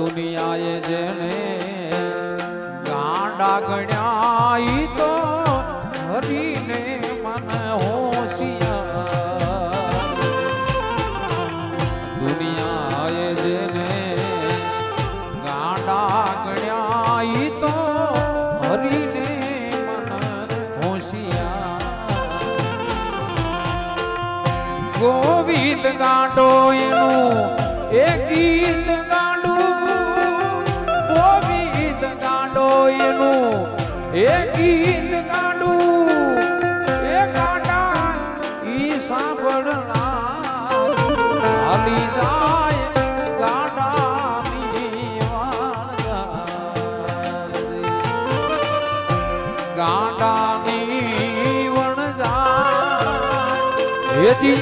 દુનિયાએ જેને ગાંડા ગણ્યા તો હરીને મન હોશિયા દુનિયાએ જેને ગાંડા ગણ્યા તો હરીને મન હોશિયા ગોવિંદ ગાંડો એનું એ ગીત એ ગીત ગાંડું એ ગાંડા ઈ સાંભળનાર. હાલી જાય ગાંડાની વાળા ગાંડાની વણઝાર. એથી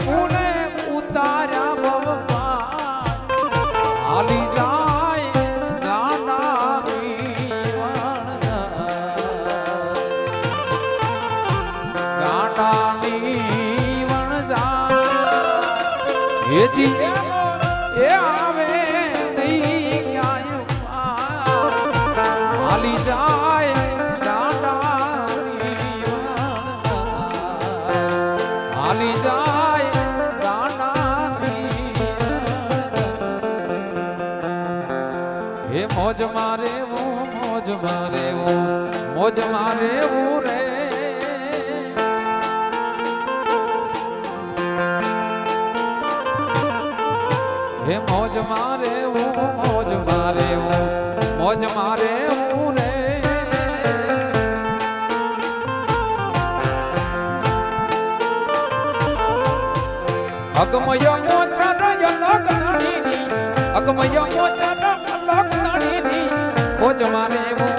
પ્રભુને ઉતાર્યા ભગવાન હાલી જાય વણઝાર. ગાંડાની વણ જાય એ મોજ મારે હું મોજ મારે હું રે. હે મોજ મારે હું મોજ મારે હું મોજ મારે હું રે. અગમય મોછા રય લગ ધણીની, અગમય મોછા રય લગ ધણીની, મોજ મારે હું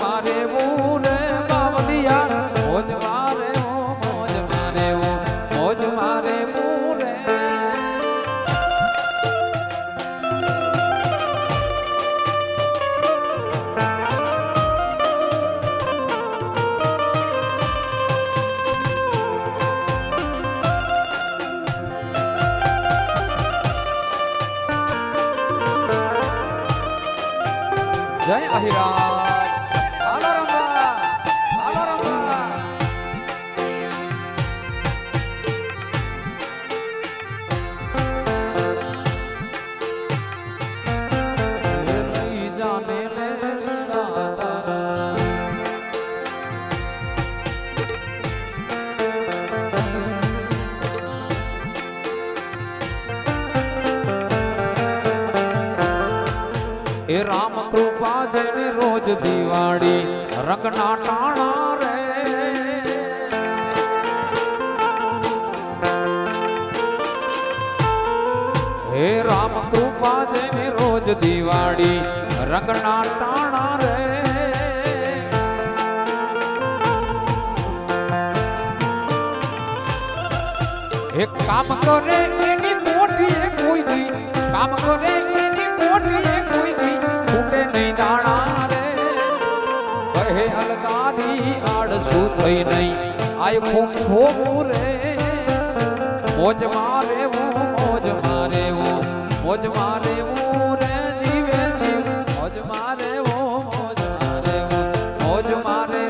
મારે હું રે બાવલિયા મોજ મારે હું મોજ મારે હું મોજ મારે હું રે જય અહિરાજ ए राम कृपा जैने रोज दिवाड़ी रगना टाणा रे। कृपा जैने रोज दिवाड़ी रगना टाणा रे। एक काम करे कोई काम करे मोटी નહીં દાણા રે કહે અલગાની આડસું થઈ નહીં આય ખૂબ ખોબું રે મોજ મારે મોજ મારે મોજ મારે રે જીવે જીવ મોજ મારે મોજ મારે મોજ મારે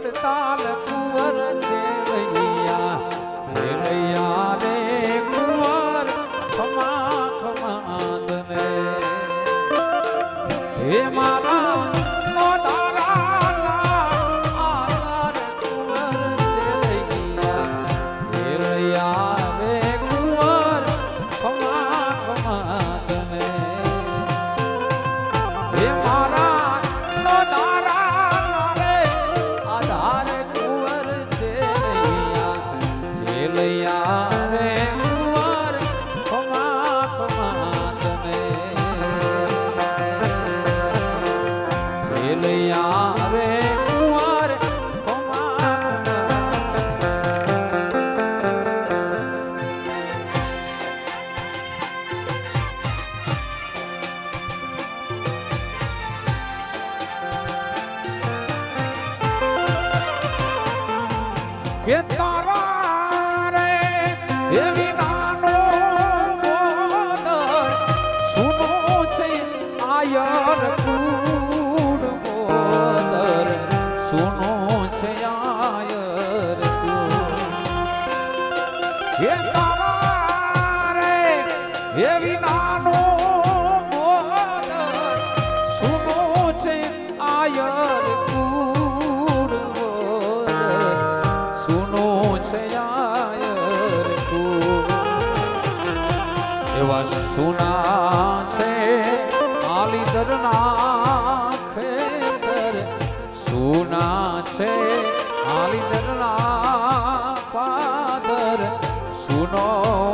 કડતાલ કુંવર છે રૈયા છે લૈયા કે તારા રે એવી નાનો બોદર સુનો છે આયર કુડ બોદર સુનો છે એવી નાનો આલીદરના પાદર સુનો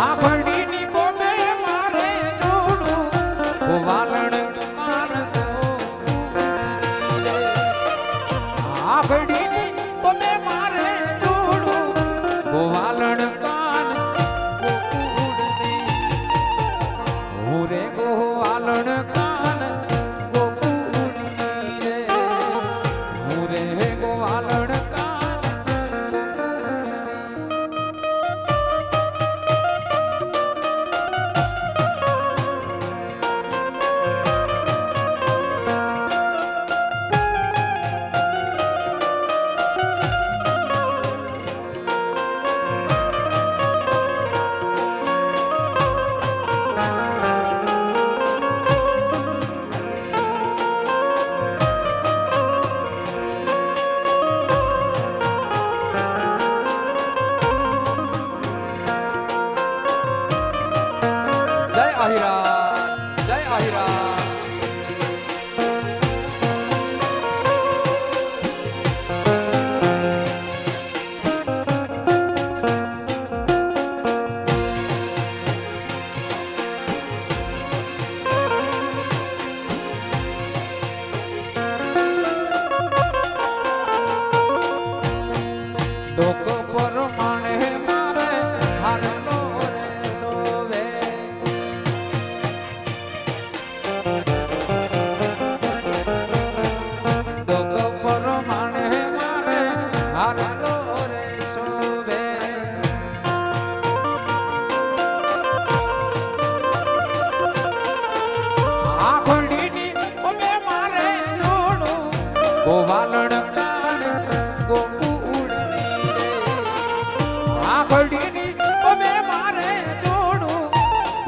आपण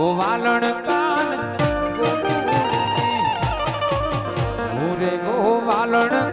ગોવાલણ કાન. ગોકુળની હું રે ગોવાલણ કાન ગોકુળ